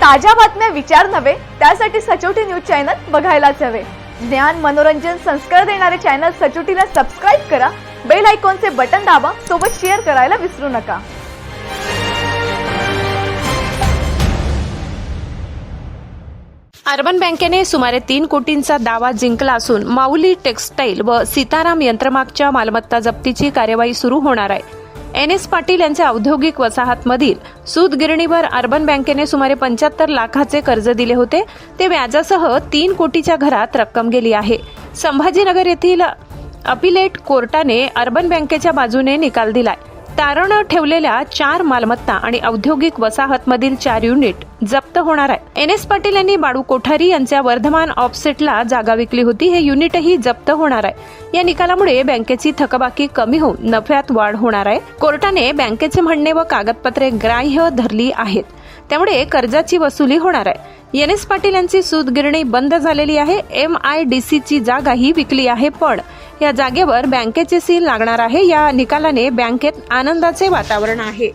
ताज्या बातम्या विचार नव्हे त्यासाठी सचोटी न्यूज चॅनल बघायलाच हवे. ज्ञान मनोरंजन संस्कार देणारे चॅनल सचोटीला सबस्क्राईब करा बेल आयकॉनचे बटन दाबा सोबत शेअर करायला विसरू नका. अर्बन बँकेने सुमारे तीन कोटींचा दावा जिंकला असून माऊली टेक्सटाईल व सीताराम यंत्रमागच्या मालमत्ता जप्तीची कार्यवाही सुरू होणार आहे. एन एस पाटील यांच्या औद्योगिक वसाहतमधील सूत गिरणीवर अर्बन बँकेने सुमारे पंच्याहत्तर लाखाचे कर्ज दिले होते. ते व्याजासह तीन कोटीच्या घरात रक्कम गेली आहे. संभाजीनगर येथील अपिलेट कोर्टाने अर्बन बँकेच्या बाजूने निकाल दिलाय. तारण ठेवलेल्या चार मालमत्ता आणि औद्योगिक वसाहतमधील चार युनिट जप्त होणार आहे. एन एस पाटील यांनी बाळू कोठारी यांच्या वर्धमान ऑफसेटला जागा विकली होती. हे युनिटही जप्त होणार आहे. या निकालामुळे बँकेची थकबाकी कमी होऊन नफ्यात वाढ होणार आहे. कोर्टाने बँकेचे म्हणणे व कागदपत्रे ग्राह्य धरली आहेत. त्यामुळे कर्जाची वसुली होणार आहे. एन एस पाटील यांची सूत गिरणी बंद झालेली आहे. एम आय डी ची जागाही विकली आहे. पण या जागेवर बँकेचे सील लागणार आहे. या निकालाने बँकेत आनंदाचे वातावरण आहे.